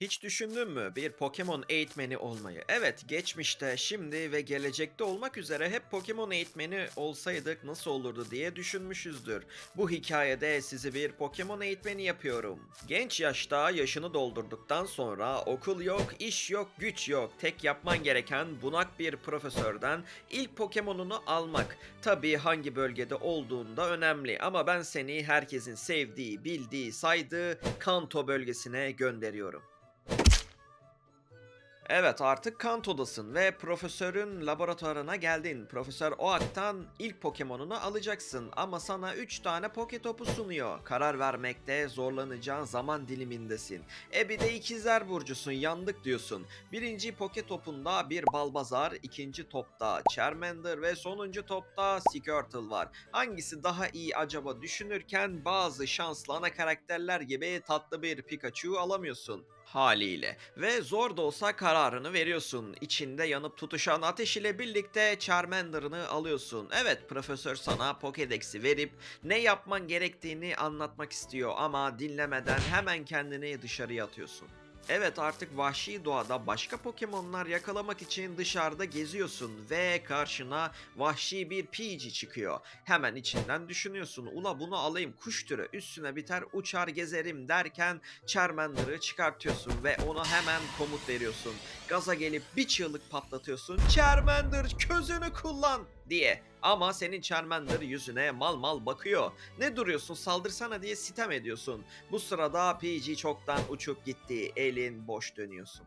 Hiç düşündün mü bir Pokemon eğitmeni olmayı? Evet, geçmişte, şimdi ve gelecekte olmak üzere hep Pokemon eğitmeni olsaydık nasıl olurdu diye düşünmüşüzdür. Bu hikayede sizi bir Pokemon eğitmeni yapıyorum. Genç yaşta yaşını doldurduktan sonra okul yok, iş yok, güç yok. Tek yapman gereken bunak bir profesörden ilk Pokemon'unu almak. Tabii hangi bölgede olduğunda önemli ama ben seni herkesin sevdiği, bildiği, saydığı Kanto bölgesine gönderiyorum. Evet artık Kanto'dasın ve profesörün laboratuvarına geldin. Profesör Oak'tan ilk Pokemon'unu alacaksın ama sana 3 tane Poketopu sunuyor. Karar vermekte zorlanacağın zaman dilimindesin. E bir de ikizler burcusun yandık diyorsun. Birinci Poketop'unda bir Balbazar, ikinci topta Charmander ve sonuncu topta Squirtle var. Hangisi daha iyi acaba düşünürken bazı şanslı ana karakterler gibi tatlı bir Pikachu alamıyorsun haliyle. Ve zor da olsa kararını veriyorsun. İçinde yanıp tutuşan ateş ile birlikte Charmander'ını alıyorsun. Evet profesör sana Pokédex'i verip ne yapman gerektiğini anlatmak istiyor ama dinlemeden hemen kendini dışarıya atıyorsun. Evet artık vahşi doğada başka Pokemon'lar yakalamak için dışarıda geziyorsun ve karşına vahşi bir Pidgey çıkıyor. Hemen içinden düşünüyorsun ula bunu alayım kuş türü üstüne biter uçar gezerim derken Charmander'ı çıkartıyorsun ve ona hemen komut veriyorsun. Gaza gelip bir çığlık patlatıyorsun. Charmander közünü kullan diye. Ama senin Charmander yüzüne mal mal bakıyor. Ne duruyorsun saldırsana diye sitem ediyorsun. Bu sırada PG çoktan uçup gitti. Elin boş dönüyorsun.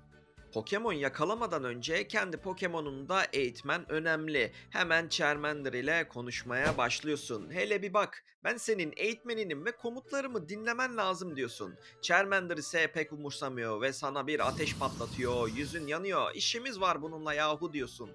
Pokemon yakalamadan önce kendi Pokemon'unu da eğitmen önemli. Hemen Charmander ile konuşmaya başlıyorsun. Hele bir bak ben senin eğitmeninim ve komutlarımı dinlemen lazım diyorsun. Charmander ise pek umursamıyor ve sana bir ateş patlatıyor. Yüzün yanıyor. İşimiz var bununla yahu diyorsun.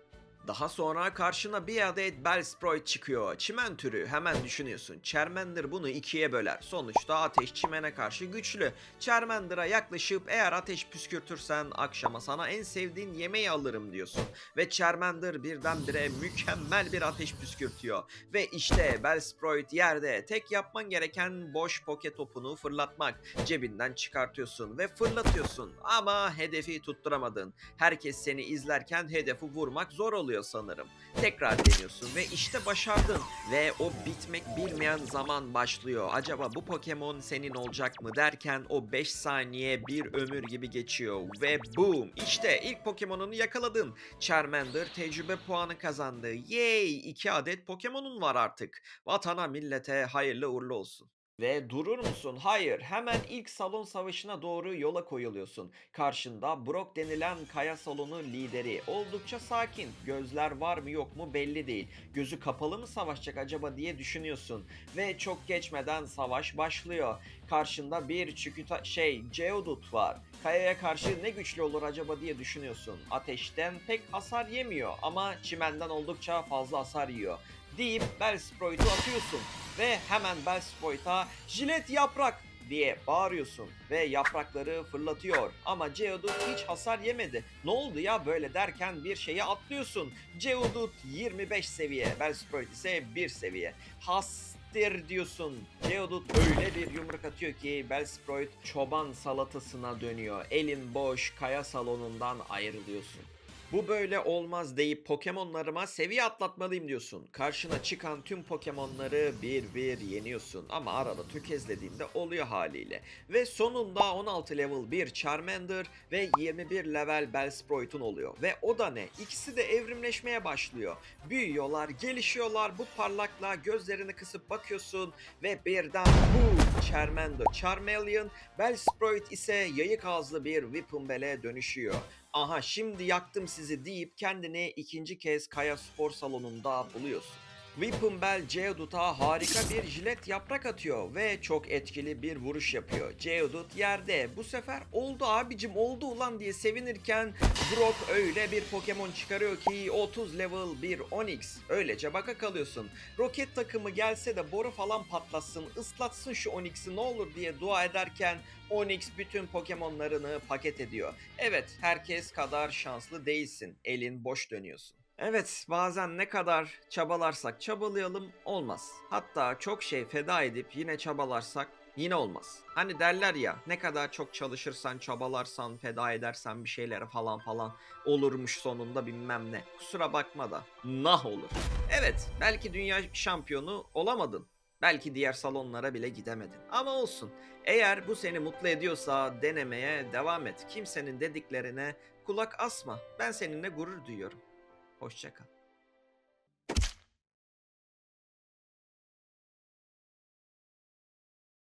Daha sonra karşına bir adet Bellsprout çıkıyor. Çimen türü hemen düşünüyorsun. Charmander bunu ikiye böler. Sonuçta ateş çimene karşı güçlü. Charmander'a yaklaşıp eğer ateş püskürtürsen akşama sana en sevdiğin yemeği alırım diyorsun. Ve Charmander birdenbire mükemmel bir ateş püskürtüyor. Ve işte Bellsprout yerde. Tek yapman gereken boş poke topunu fırlatmak. Cebinden çıkartıyorsun ve fırlatıyorsun. Ama hedefi tutturamadın. Herkes seni izlerken hedefi vurmak zor oluyor sanırım. Tekrar deniyorsun ve işte başardın. Ve o bitmek bilmeyen zaman başlıyor. Acaba bu Pokemon senin olacak mı derken o 5 saniye bir ömür gibi geçiyor. Ve boom işte ilk Pokemon'unu yakaladın. Charmander tecrübe puanı kazandı. Yay 2 adet Pokemon'un var artık. Vatana millete hayırlı uğurlu olsun. Ve durur musun? Hayır. Hemen ilk salon savaşına doğru yola koyuluyorsun. Karşında Brock denilen kaya salonu lideri. Oldukça sakin. Gözler var mı yok mu belli değil. Gözü kapalı mı savaşacak acaba diye düşünüyorsun. Ve çok geçmeden savaş başlıyor. Karşında bir çüküta şey Geodude var. Kayaya karşı ne güçlü olur acaba diye düşünüyorsun. Ateşten pek hasar yemiyor ama çimenden oldukça fazla hasar yiyor. Deyip Bellsprout'u atıyorsun ve hemen Bellsprout'a jilet yaprak diye bağırıyorsun ve yaprakları fırlatıyor. Ama Geodude hiç hasar yemedi. Ne oldu ya böyle derken bir şeye atlıyorsun. Geodude 25 seviye, Bellsprout ise 1 seviye. Hastir diyorsun. Geodude öyle bir yumruk atıyor ki Bellsprout çoban salatasına dönüyor. Elin boş kaya salonundan ayrılıyorsun. Bu böyle olmaz deyip Pokemon'larıma seviye atlatmalıyım diyorsun. Karşına çıkan tüm Pokemon'ları bir bir yeniyorsun ama arada tökezlediğinde oluyor haliyle. Ve sonunda 16 level bir Charmander ve 21 level Bellsprout'un oluyor. Ve o da ne? İkisi de evrimleşmeye başlıyor. Büyüyorlar, gelişiyorlar. Bu parlaklığa gözlerini kısıp bakıyorsun ve birden bu Charmander, Charmeleon, Bellsprout ise yayık ağızlı bir Whipple'e dönüşüyor. Aha şimdi yaktım sizi deyip kendini ikinci kez Kaya Spor Salonu'nda buluyorsun. Whippumbell Geodude'a harika bir jilet yaprak atıyor ve çok etkili bir vuruş yapıyor. Geodude yerde. Bu sefer oldu abicim oldu ulan diye sevinirken Brock öyle bir Pokemon çıkarıyor ki 30 level bir Onix. Öylece baka kalıyorsun. Roket takımı gelse de boru falan patlatsın, ıslatsın şu Onix'i ne olur diye dua ederken Onix bütün Pokemon'larını paket ediyor. Evet, herkes kadar şanslı değilsin. Elin boş dönüyorsun. Evet, bazen ne kadar çabalarsak çabalayalım olmaz. Hatta çok şey feda edip yine çabalarsak Yine olmaz. Hani derler ya ne kadar çok çalışırsan, çabalarsan, feda edersen bir şeylere falan falan olurmuş sonunda bilmem ne. Kusura bakma da nah olur. Evet belki dünya şampiyonu olamadın. Belki diğer salonlara bile gidemedin. Ama olsun. Eğer bu seni mutlu ediyorsa denemeye devam et. Kimsenin dediklerine kulak asma. Ben seninle gurur duyuyorum. Hoşçakal.